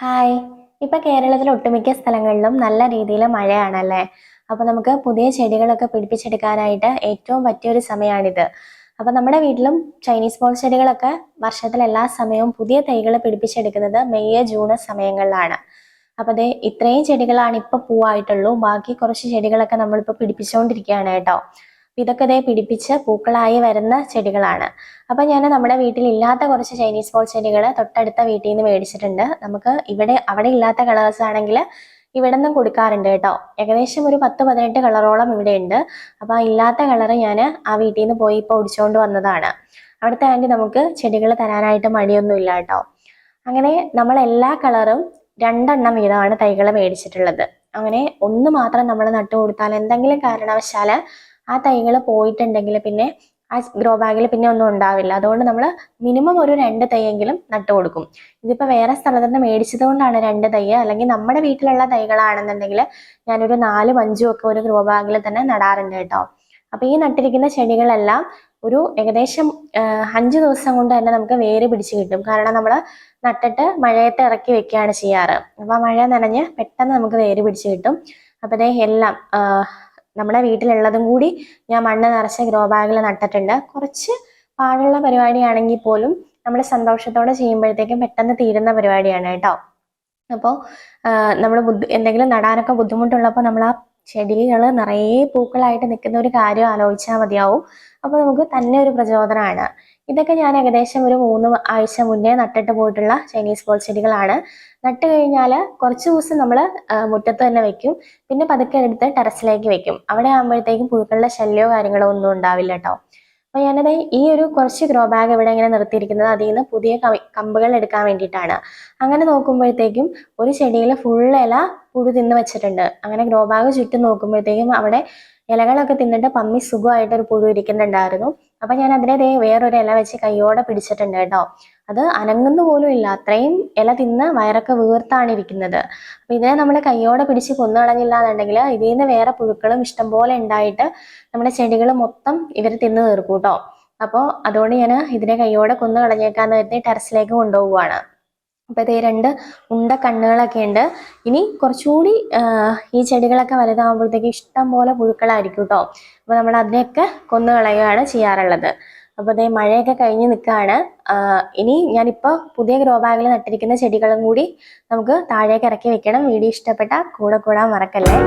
Hi ഇപ്പൊ കേരളത്തിൽ ഒട്ടുമിക്ക സ്ഥലങ്ങളിലും നല്ല രീതിയിൽ മഴയാണല്ലേ? അപ്പോൾ നമുക്ക് പുതിയ ചെടികളൊക്കെ പിടിപ്പിച്ചെടുക്കാനായിട്ട് ഏറ്റവും പറ്റിയൊരു സമയമാണിത് അപ്പോൾ നമ്മുടെ വീട്ടിലും ചൈനീസ് ബോൾ ചെടികളൊക്കെ വർഷത്തിൽ എല്ലാ സമയവും പുതിയ തൈകൾ പിടിപ്പിച്ചെടുക്കുന്നത് മെയ് ജൂൺ സമയങ്ങളിലാണ്. അപ്പോൾ അതെ ഇത്രയും ചെടികളാണ് ഇപ്പൊ പൂവായിട്ടുള്ളൂ. ബാക്കി കുറച്ച് ചെടികളൊക്കെ നമ്മളിപ്പോ പിടിപ്പിച്ചുകൊണ്ടിരിക്കുകയാണ് കേട്ടോ. ഇതൊക്കെ ദേ പിടിപ്പിച്ച് പൂക്കളായി വരുന്ന ചെടികളാണ്. അപ്പം ഞാൻ നമ്മുടെ വീട്ടിൽ ഇല്ലാത്ത കുറച്ച് ചൈനീസ് പോൾ ചെടികൾ തൊട്ടടുത്ത വീട്ടിൽ നിന്ന് മേടിച്ചിട്ടുണ്ട്. നമുക്ക് ഇവിടെ അവിടെ ഇല്ലാത്ത കളേഴ്സ് ആണെങ്കിൽ ഇവിടെ നിന്നും കൊടുക്കാറുണ്ട് കേട്ടോ. ഏകദേശം ഒരു പത്ത് പതിനെട്ട് കളറോളം ഇവിടെ ഉണ്ട്. അപ്പൊ ആ ഇല്ലാത്ത കളറ് ഞാൻ ആ വീട്ടിൽ നിന്ന് പോയി ഇപ്പോൾ ഒടിച്ചുകൊണ്ട് വന്നതാണ്. അവിടുത്തെ ആന്റി നമുക്ക് ചെടികൾ തരാനായിട്ട് മടിയൊന്നുമില്ല കേട്ടോ. അങ്ങനെ നമ്മൾ എല്ലാ കളറും രണ്ടെണ്ണം വീതമാണ് തൈകൾ മേടിച്ചിട്ടുള്ളത്. അങ്ങനെ ഒന്ന് മാത്രം നമ്മൾ നട്ടു കൊടുത്താൽ എന്തെങ്കിലും കാരണവശാൽ ആ തൈകൾ പോയിട്ടുണ്ടെങ്കിൽ പിന്നെ ആ ഗ്രോ ബാഗിൽ പിന്നെ ഒന്നും ഉണ്ടാവില്ല. അതുകൊണ്ട് നമ്മൾ മിനിമം ഒരു രണ്ട് തൈയെങ്കിലും നട്ടു കൊടുക്കും. ഇതിപ്പോൾ വേറെ സ്ഥലത്ത് നിന്ന് മേടിച്ചത് കൊണ്ടാണ് രണ്ട് തൈ. അല്ലെങ്കിൽ നമ്മുടെ വീട്ടിലുള്ള തൈകളാണെന്നുണ്ടെങ്കിൽ ഞാനൊരു നാലും അഞ്ചും ഒക്കെ ഒരു ഗ്രോ ബാഗിൽ തന്നെ നടാറുണ്ട് കേട്ടോ. അപ്പൊ ഈ നട്ടിരിക്കുന്ന ചെടികളെല്ലാം ഒരു ഏകദേശം അഞ്ച് ദിവസം കൊണ്ട് തന്നെ നമുക്ക് വേര് പിടിച്ച് കിട്ടും. കാരണം നമ്മൾ നട്ടിട്ട് മഴയത്ത് ഇറക്കി വെക്കുകയാണ് ചെയ്യാറ്. അപ്പൊ ആ മഴ നനഞ്ഞ് പെട്ടെന്ന് നമുക്ക് വേര് പിടിച്ച് കിട്ടും. അപ്പൊ ദേ എല്ലാം നമ്മുടെ വീട്ടിലുള്ളതും കൂടി ഞാൻ മണ്ണ് നിറച്ച ഗ്രോ ബാഗിൽ നട്ടിട്ടുണ്ട്. കുറച്ച് പാടുള്ള പരിപാടിയാണെങ്കിൽ പോലും നമ്മൾ സന്തോഷത്തോടെ ചെയ്യുമ്പോഴത്തേക്കും പെട്ടെന്ന് തീരുന്ന പരിപാടിയാണ് കേട്ടോ. അപ്പോൾ നമ്മൾ ബുദ്ധി എന്തെങ്കിലും നടാനൊക്കെ ബുദ്ധിമുട്ടുള്ളപ്പോൾ നമ്മൾ ആ ചെടികൾ നിറയെ പൂക്കളായിട്ട് നിൽക്കുന്ന ഒരു കാര്യം ആലോചിച്ചാൽ മതിയാവും. അപ്പോൾ നമുക്ക് തന്നെ ഒരു പ്രചോദനമാണ്. ഇതൊക്കെ ഞാൻ ഏകദേശം ഒരു മൂന്ന് ആഴ്ച മുന്നേ നട്ടിട്ട് പോയിട്ടുള്ള ചൈനീസ് ബോൾ ചെടികളാണ്. നട്ട് കഴിഞ്ഞാൽ കുറച്ച് ദിവസം നമ്മൾ മുറ്റത്ത് തന്നെ വെക്കും. പിന്നെ പതുക്കെ എടുത്ത് ടെറസിലേക്ക് വെക്കും. അവിടെ ആകുമ്പോഴത്തേക്കും പുഴുക്കളുടെ ശല്യമോ കാര്യങ്ങളോ ഒന്നും ഉണ്ടാവില്ല കേട്ടോ. അപ്പൊ ഞാനത് ഈ ഒരു കുറച്ച് ഗ്രോ ബാഗ് ഇവിടെ ഇങ്ങനെ നിർത്തിയിരിക്കുന്നത് അതിൽ നിന്ന് പുതിയ കമ്പുകൾ എടുക്കാൻ വേണ്ടിയിട്ടാണ്. അങ്ങനെ നോക്കുമ്പോഴത്തേക്കും ഒരു ചെടിയിൽ ഫുൾ ഇല പുഴു തിന്ന് വെച്ചിട്ടുണ്ട്. അങ്ങനെ ഗ്രോ ബാഗ് ചുറ്റും നോക്കുമ്പോഴത്തേക്കും അവിടെ ഇലകളൊക്കെ തിന്നിട്ട് പമ്മി സുഖമായിട്ട് ഒരു പുഴു ഇരിക്കുന്നുണ്ടായിരുന്നു. അപ്പൊ ഞാൻ അതിനെ ദേ വേറൊരു ഇല വെച്ച് കൈയോടെ പിടിച്ചിട്ടുണ്ട് കേട്ടോ. അത് അനങ്ങുന്നു പോലും ഇല്ല. അത്രയും ഇല തിന്ന് വയറൊക്കെ വീർത്താണ് ഇരിക്കുന്നത്. അപ്പൊ ഇതിനെ നമ്മൾ കൈയോടെ പിടിച്ച് കൊന്നു കളഞ്ഞില്ല എന്നുണ്ടെങ്കിൽ ഇതിൽ നിന്ന് വേറെ പുഴുക്കളും ഇഷ്ടംപോലെ ഉണ്ടായിട്ട് നമ്മുടെ ചെടികൾ മൊത്തം ഇവർ തിന്ന് തീർക്കൂട്ടോ അപ്പോ അപ്പോൾ അതുകൊണ്ട് ഞാൻ ഇതിനെ കൈയോടെ കൊന്നു കളഞ്ഞേക്കാന്ന് കരുതി ടെറസിലേക്ക് കൊണ്ടുപോവുകയാണ് അപ്പോൾ ഇതേ രണ്ട് ഉണ്ട കണ്ണുകളൊക്കെ ഉണ്ട്. ഇനി കുറച്ചുകൂടി ഈ ചെടികളൊക്കെ വലുതാകുമ്പോഴത്തേക്ക് ഇഷ്ടം പോലെ പുഴുക്കളായിരിക്കും കേട്ടോ അപ്പോൾ നമ്മൾ അതിനെയൊക്കെ കൊന്നു കളയുകയാണ് ചെയ്യാറുള്ളത്. അപ്പോൾ അതേ മഴയൊക്കെ കഴിഞ്ഞ് നിൽക്കുകയാണ്. ഇനി ഞാനിപ്പോൾ പുതിയ ഗ്രോ ബാഗിൽ നട്ടിരിക്കുന്ന ചെടികളും കൂടി നമുക്ക് താഴേക്ക് ഇറക്കി വെക്കണം. വീഡിയോ ഇഷ്ടപ്പെട്ട കൂടെ കൂടാൻ മറക്കല്ലേ.